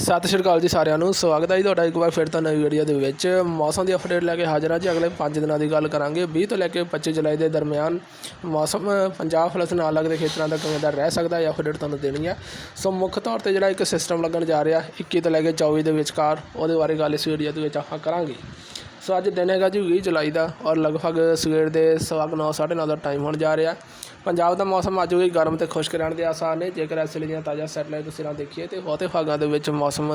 ਸਤਿ ਸ਼੍ਰੀ ਅਕਾਲ ਜੀ ਸਾਰਿਆਂ ਨੂੰ, ਸਵਾਗਤ ਹੈ ਜੀ ਤੁਹਾਡਾ ਇੱਕ ਵਾਰ ਫਿਰ ਤੋਂ ਨਵੀਂ ਵੀਡੀਓ ਦੇ ਵਿੱਚ। ਮੌਸਮ ਦੀ ਅਪਡੇਟ ਲੈ ਕੇ ਹਾਜ਼ਰ ਹਾਂ ਜੀ, ਅਗਲੇ 5 ਦਿਨਾਂ ਦੀ ਗੱਲ ਕਰਾਂਗੇ। 20 ਤੋਂ ਲੈ ਕੇ 25 ਜੁਲਾਈ ਦੇ ਦਰਮਿਆਨ ਮੌਸਮ ਪੰਜਾਬ ਪਲਸ ਨਾਲ ਲੱਗਦੇ ਖੇਤਰਾਂ ਦਾ ਕਿਵੇਂ ਦਾ ਰਹਿ ਸਕਦਾ ਹੈ ਅਪਡੇਟ ਤੁਹਾਨੂੰ ਦੇਣੀ ਹੈ। ਸੋ ਮੁੱਖ ਤੌਰ ਤੇ ਜਿਹੜਾ ਇੱਕ ਸਿਸਟਮ ਲੱਗਣ ਜਾ ਰਿਹਾ 21 ਤੋਂ ਲੈ ਕੇ 24 ਦੇ ਵਿਚਕਾਰ, ਉਹਦੇ ਬਾਰੇ ਗੱਲ ਇਸ ਵੀਡੀਓ ਦੇ ਵਿੱਚ ਆਪਾਂ ਕਰਾਂਗੇ। ਸੋ ਅੱਜ ਦਿਨ ਹੈਗਾ ਜੀ 20 ਜੁਲਾਈ ਦਾ ਔਰ ਲਗਭਗ ਸਵੇਰ ਦੇ ਸਵਾ ਕੁ ਨੌ, ਸਾਢੇ ਨੌ ਦਾ ਟਾਈਮ ਹੋਣ ਜਾ ਰਿਹਾ। ਪੰਜਾਬ ਦਾ ਮੌਸਮ ਅੱਜ ਵੀ ਗਰਮ ਤੇ ਖੁਸ਼ਕ ਰਹਿਣ ਦੇ ਆਸਾਰ ਨੇ। ਜੇਕਰ ਇਸ ਵੇਲੇ ਦੀਆਂ ਤਾਜ਼ਾ ਸੈਟਲਾਈਟ ਤਸਵੀਰਾਂ ਦੇਖੀਏ ਤੇ ਬਹੁਤੇ ਭਾਗਾਂ ਦੇ ਵਿੱਚ ਮੌਸਮ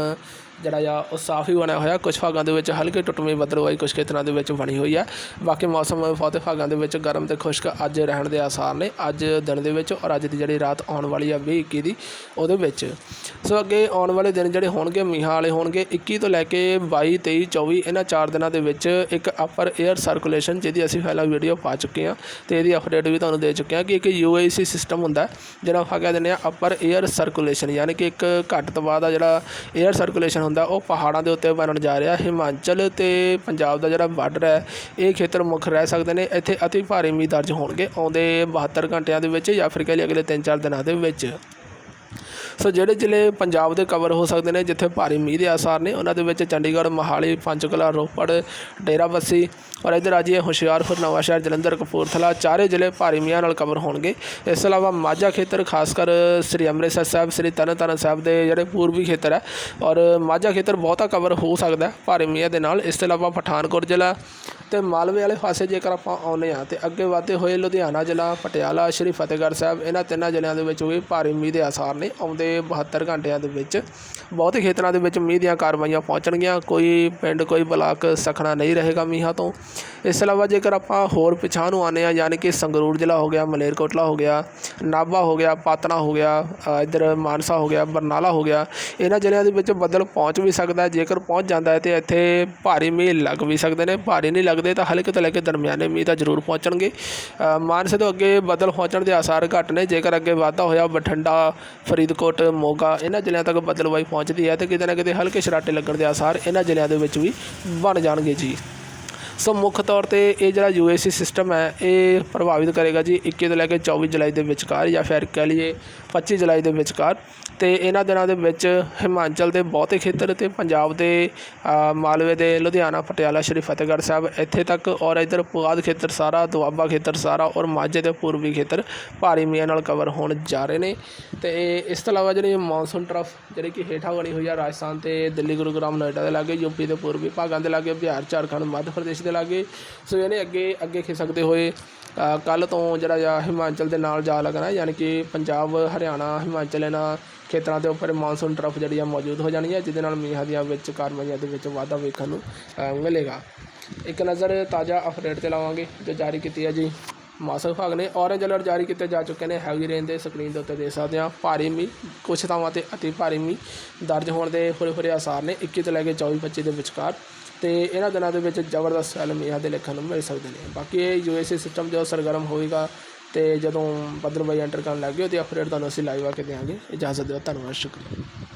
ਜਿਹੜਾ ਆ, ਉਹ ਸਾਫ਼ ਹੀ ਬਣਿਆ ਹੋਇਆ। ਕੁਝ ਭਾਗਾਂ ਦੇ ਵਿੱਚ ਹਲਕੇ ਟੁੱਟਵੀਂ ਬੱਦਲਵਾਈ ਕੁਝ ਖੇਤਰਾਂ ਦੇ ਵਿੱਚ ਬਣੀ ਹੋਈ ਹੈ ਬਾਕੀ ਮੌਸਮ ਬਹੁਤੇ ਭਾਗਾਂ ਦੇ ਵਿੱਚ ਗਰਮ ਤੇ ਖੁਸ਼ਕ ਅੱਜ ਰਹਿਣ ਦੇ ਆਸਾਰ ਨੇ। ਅੱਜ ਦਿਨ ਦੇ ਵਿੱਚ ਔਰ ਅੱਜ ਦੀ ਜਿਹੜੀ ਰਾਤ ਆਉਣ ਵਾਲੀ ਆ 20 21 ਦੀ, ਉਹਦੇ ਵਿੱਚ। ਸੋ ਅੱਗੇ ਆਉਣ ਵਾਲੇ ਦਿਨ ਜਿਹੜੇ ਹੋਣਗੇ, ਮੀਂਹਾਂ ਵਾਲੇ ਹੋਣਗੇ 21 ਤੋਂ ਲੈ ਕੇ 22 23 24 ਇਹਨਾਂ ਚਾਰ ਦਿਨਾਂ ਦੇ ਵਿੱਚ ਇੱਕ ਅਪਰ 에ਅਰ ਸਰਕੂਲੇਸ਼ਨ ਜਿਹਦੀ ਅਸੀਂ ਪਹਿਲਾਂ ਵੀਡੀਓ ਪਾ ਚੁੱਕੇ ਹਾਂ ਤੇ ਇਹਦੀ ਅਪਡੇਟ ਵੀ ਤੁਹਾਨੂੰ ਦੇ ਚੁੱਕੇ ਹਾਂ ਕਿ ਇੱਕ UAC ਸਿਸਟਮ ਹੁੰਦਾ ਜਿਹੜਾ ਆਪਾਂ ਕਹਿ ਦਿੰਦੇ ਆ ਅਪਰ 에ਅਰ ਸਰਕੂਲੇਸ਼ਨ ਯਾਨੀ ਕਿ ਇੱਕ ਘੱਟ ਦਬਾਅ ਦਾ ਜਿਹੜਾ 에ਅਰ ਸਰਕੂਲੇਸ਼ਨ ਹੁੰਦਾ, ਉਹ ਪਹਾੜਾਂ ਦੇ ਉੱਤੇ ਬਣਨ ਜਾ ਰਿਹਾ ਹਿਮਾਚਲ ਤੇ ਪੰਜਾਬ ਦਾ ਜਿਹੜਾ ਬਾਰਡਰ ਹੈ, ਇਹ ਖੇਤਰ ਮੁੱਖ ਰਹਿ ਸਕਦੇ ਨੇ। ਇੱਥੇ ਅਤੀ ਭਾਰੀ ਮੀਂਹ ਦਰਜ ਹੋਣਗੇ ਆਉਂਦੇ 72 ਘੰਟਿਆਂ ਦੇ ਵਿੱਚ ਜਾਂ ਫਿਰ ਕਹਿ ਲਈਏ ਅਗਲੇ 3-4 ਦਿਨਾਂ ਦੇ ਵਿੱਚ। ਸੋ ਜਿਹੜੇ ਜ਼ਿਲ੍ਹੇ ਪੰਜਾਬ ਦੇ ਕਵਰ ਹੋ ਸਕਦੇ ਨੇ, ਜਿੱਥੇ ਭਾਰੀ ਮੀਂਹ ਦੇ ਆਸਾਰ ਨੇ, ਉਹਨਾਂ ਦੇ ਵਿੱਚ ਚੰਡੀਗੜ੍ਹ, ਮੋਹਾਲੀ, ਪੰਚਕੂਲਾ, ਰੋਪੜ ਡੇਰਾਬੱਸੀ ਔਰ ਇੱਧਰ ਆ ਜੀ ਹੁਸ਼ਿਆਰਪੁਰ ਨਵਾਂਸ਼ਹਿਰ ਜਲੰਧਰ, ਕਪੂਰਥਲਾ, ਚਾਰੇ ਜ਼ਿਲ੍ਹੇ ਭਾਰੀ ਮੀਂਹਾਂ ਨਾਲ ਕਵਰ ਹੋਣਗੇ। ਇਸ ਤੋਂ ਇਲਾਵਾ ਮਾਝਾ ਖੇਤਰ, ਖਾਸ ਕਰ ਸ੍ਰੀ ਅੰਮ੍ਰਿਤਸਰ ਸਾਹਿਬ, ਸ੍ਰੀ ਤਰਨਤਾਰਨ ਸਾਹਿਬ ਦੇ ਜਿਹੜੇ ਪੂਰਬੀ ਖੇਤਰ ਹੈ ਔਰ ਮਾਝਾ ਖੇਤਰ ਬਹੁਤਾ ਕਵਰ ਹੋ ਸਕਦਾ ਭਾਰੀ ਮੀਂਹਾਂ ਦੇ ਨਾਲ। ਇਸ ਤੋਂ ਇਲਾਵਾ ਪਠਾਨਕੋਟ ਜ਼ਿਲ੍ਹਾ ਤੇ ਮਾਲਵੇ ਵਾਲੇ ਪਾਸੇ ਜੇਕਰ ਆਪਾਂ ਆਉਂਦੇ ਹਾਂ ਤੇ ਅੱਗੇ ਵਧਦੇ ਹੋਏ ਲੁਧਿਆਣਾ ਜ਼ਿਲ੍ਹਾ ਪਟਿਆਲਾ ਸ਼੍ਰੀ ਫਤਿਹਗੜ੍ਹ ਸਾਹਿਬ ਇਹਨਾਂ ਤਿੰਨਾਂ ਜ਼ਿਲ੍ਹਿਆਂ ਦੇ ਵਿੱਚ ਵੀ ਭਾਰੀ ਮੀਂਹ ਦੇ ਆਸਾਰ ਨੇ। ਆਉਂਦੇ 72 ਘੰਟਿਆਂ ਦੇ ਵਿੱਚ ਬਹੁਤੇ ਖੇਤਰਾਂ ਦੇ ਵਿੱਚ ਮੀਂਹ ਦੀਆਂ ਕਾਰਵਾਈਆਂ ਪਹੁੰਚਣਗੀਆਂ। ਕੋਈ ਪਿੰਡ ਕੋਈ ਬਲਾਕ ਸਖਣਾ ਨਹੀਂ ਰਹੇਗਾ ਮੀਂਹਾਂ ਤੋਂ। ਇਸ ਤੋਂ ਇਲਾਵਾ ਜੇਕਰ ਆਪਾਂ ਹੋਰ ਪਿਛਾਂਹ ਨੂੰ ਆਉਂਦੇ ਹਾਂ ਯਾਨੀ ਕਿ ਸੰਗਰੂਰ ਜ਼ਿਲ੍ਹਾ ਹੋ ਗਿਆ ਮਲੇਰਕੋਟਲਾ ਹੋ ਗਿਆ ਨਾਭਾ ਹੋ ਗਿਆ ਪਾਤਨਾ ਹੋ ਗਿਆ ਅ, ਇੱਧਰ ਮਾਨਸਾ ਹੋ ਗਿਆ ਬਰਨਾਲਾ ਹੋ ਗਿਆ ਇਹਨਾਂ ਜ਼ਿਲ੍ਹਿਆਂ ਦੇ ਵਿੱਚ ਬੱਦਲ ਪਹੁੰਚ ਵੀ ਸਕਦਾ ਜੇਕਰ ਪਹੁੰਚ ਜਾਂਦਾ ਹੈ ਤੇ ਇੱਥੇ ਭਾਰੀ ਮੀਂਹ ਲੱਗ ਵੀ ਸਕਦੇ ਨੇ। ਭਾਰੀ ਨਹੀਂ ਲੱਗਦੇ ਤਾਂ ਹਲਕੇ ਤੋਂ ਲੈ ਕੇ ਦਰਮਿਆਨੇ ਮੀਂਹ ਤਾਂ ਜ਼ਰੂਰ ਪਹੁੰਚਣਗੇ। ਮਾਨਸੇ ਤੋਂ ਅੱਗੇ ਬਦਲ ਪਹੁੰਚਣ ਦੇ ਆਸਾਰ ਘੱਟ ਨੇ। ਜੇਕਰ ਅੱਗੇ ਵਾਧਾ ਹੋਇਆ, ਬਠਿੰਡਾ, ਫਰੀਦਕੋਟ, ਮੋਗਾ, ਇਹਨਾਂ ਜ਼ਿਲ੍ਹਿਆਂ ਤੱਕ ਬਦਲਵਾਈ ਪਹੁੰਚਦੀ ਹੈ ਤੇ ਕਿਤੇ ਨਾ ਕਿਤੇ ਹਲਕੇ ਸ਼ਰਾਟੇ ਲੱਗਣ ਦੇ ਆਸਾਰ ਇਹਨਾਂ ਜ਼ਿਲ੍ਹਿਆਂ ਦੇ ਵਿੱਚ ਵੀ ਬਣ ਜਾਣਗੇ ਜੀ। ਸੋ ਮੁੱਖ ਤੌਰ ਤੇ ਇਹ ਜਿਹੜਾ UAC ਸਿਸਟਮ ਹੈ, ਇਹ ਪ੍ਰਭਾਵਿਤ ਕਰੇਗਾ ਜੀ 21 ਤੋਂ ਲੈ ਕੇ 24 ਜੁਲਾਈ ਦੇ ਵਿਚਕਾਰ ਜਾਂ ਫਿਰ ਕਹਿ ਲਈਏ 25 ਜੁਲਾਈ ਦੇ ਵਿਚਕਾਰ। ਤੇ ਇਹਨਾਂ ਦਿਨਾਂ ਦੇ ਵਿੱਚ ਹਿਮਾਚਲ ਦੇ ਬਹੁਤੇ ਖੇਤਰ ਤੇ ਪੰਜਾਬ ਦੇ ਮਾਲਵੇ ਦੇ, ਲੁਧਿਆਣਾ, ਪਟਿਆਲਾ, ਸ਼੍ਰੀ ਫਤਿਹਗੜ੍ਹ ਸਾਹਿਬ ਇੱਥੇ ਤੱਕ ਔਰ ਇੱਧਰ ਪੁਆਧ ਖੇਤਰ ਸਾਰਾ, ਦੁਆਬਾ ਖੇਤਰ ਸਾਰਾ ਔਰ ਮਾਝੇ ਦੇ ਪੂਰਬੀ ਖੇਤਰ ਭਾਰੀ ਮੀਂਹ ਨਾਲ ਕਵਰ ਹੋਣ ਜਾ ਰਹੇ ਨੇ। ਤੇ ਇਸ ਤੋਂ ਇਲਾਵਾ ਜਿਹੜੀ ਮੌਨਸੂਨ ਟਰਫ ਜਿਹੜੀ ਕਿ ਹੇਠਾਂ ਬਣੀ ਹੋਈ ਆ ਰਾਜਸਥਾਨ ਤੇ ਦਿੱਲੀ, ਗੁਰੂਗ੍ਰਾਮ, ਨੋਇਡਾ ਦੇ ਲਾਗੇ ਯੂਪੀ ਦੇ ਪੂਰਬੀ ਭਾਗਾਂ ਦੇ ਲਾਗੇ, ਬਿਹਾਰ, ਝਾਰਖੰਡ, ਮੱਧ ਪ੍ਰਦੇਸ਼ ਦੇ ਲਾਗੇ ਸੋ ਇਹਨੇ ਅੱਗੇ ਅੱਗੇ ਖਿਸਕਦੇ ਹੋਏ। ਕੱਲ ਤੋਂ ਜਿਹੜਾ ਆ ਹਿਮਾਚਲ ਦੇ ਨਾਲ ਜਾ ਲੱਗਣਾ, ਯਾਨੀ ਕਿ ਪੰਜਾਬ, ਹਰਿਆਣਾ, ਹਿਮਾਚਲ ਇਹਨਾਂ ਖੇਤਰਾਂ ਦੇ ਉੱਪਰ ਮੌਨਸੂਨ ਟਰਫ ਜਿਹੜੀ ਆ ਮੌਜੂਦ ਹੋ ਜਾਣੀ ਹੈ ਜਿਹਦੇ ਨਾਲ ਮੀਂਹਾਂ ਦੀਆਂ ਵਿੱਚ, ਕਾਰਵਾਈਆਂ ਦੇ ਵਿੱਚ ਵਾਧਾ ਵੇਖਣ ਨੂੰ ਮਿਲੇਗਾ। ਇੱਕ ਨਜ਼ਰ ਤਾਜ਼ਾ ਅਪਡੇਟ ਤੇ ਲਾਵਾਂਗੇ, ਜੋ ਜਾਰੀ ਕੀਤੀ ਹੈ ਜੀ। ਮੌਸਮ ਵਿਭਾਗ ਨੇ ਔਰੇਂਜ ਅਲਰਟ ਜਾਰੀ ਕੀਤੇ ਜਾ ਚੁੱਕੇ ਨੇ। ਹੈਵੀ ਰੇਨ ਦੇ ਸਕਰੀਨ ਦੇ ਉੱਤੇ ਦੇਖ ਸਕਦੇ ਹਾਂ। ਭਾਰੀ ਮੀਂਹ ਕੁਝ ਥਾਵਾਂ ਤੇ ਅਤੀ ਭਾਰੀ ਮੀਂਹ ਦਰਜ ਹੋਣ ਦੇ ਹੋਰੇ ਹੋਰੇ ਆਸਾਰ ਨੇ। 21 ਤੋਂ ਲੈ ਕੇ 24 25 ਦੇ ਵਿਚਕਾਰ। ਤੇ ਇਹਨਾਂ ਦਿਨਾਂ ਦੇ ਵਿੱਚ ਜ਼ਬਰਦਸਤ ਐਲ ਮੀਂਹਾਂ ਦੇ ਲੇਖਣ ਨੂੰ ਮਿਲ ਸਕਦੇ ਨੇ। ਬਾਕੀ ਇਹ ਯੂਐਸਏ ਸਿਸਟਮ ਜੋ ਸਰਗਰਮ ਹੋਏਗਾ ਤੇ ਜਦੋਂ ਬੱਦਲਬਾਈ ਐਂਟਰ ਕਰਨ ਲੱਗ ਗਏ, ਉਹਦੀ ਅਪਡੇਟ ਤੁਹਾਨੂੰ ਅਸੀਂ ਲਾਈਵ ਆ ਕੇ ਦੇਵਾਂਗੇ ਇਜਾਜ਼ਤ ਦਿਓ, ਧੰਨਵਾਦ, ਸ਼ੁਕਰੀਆ।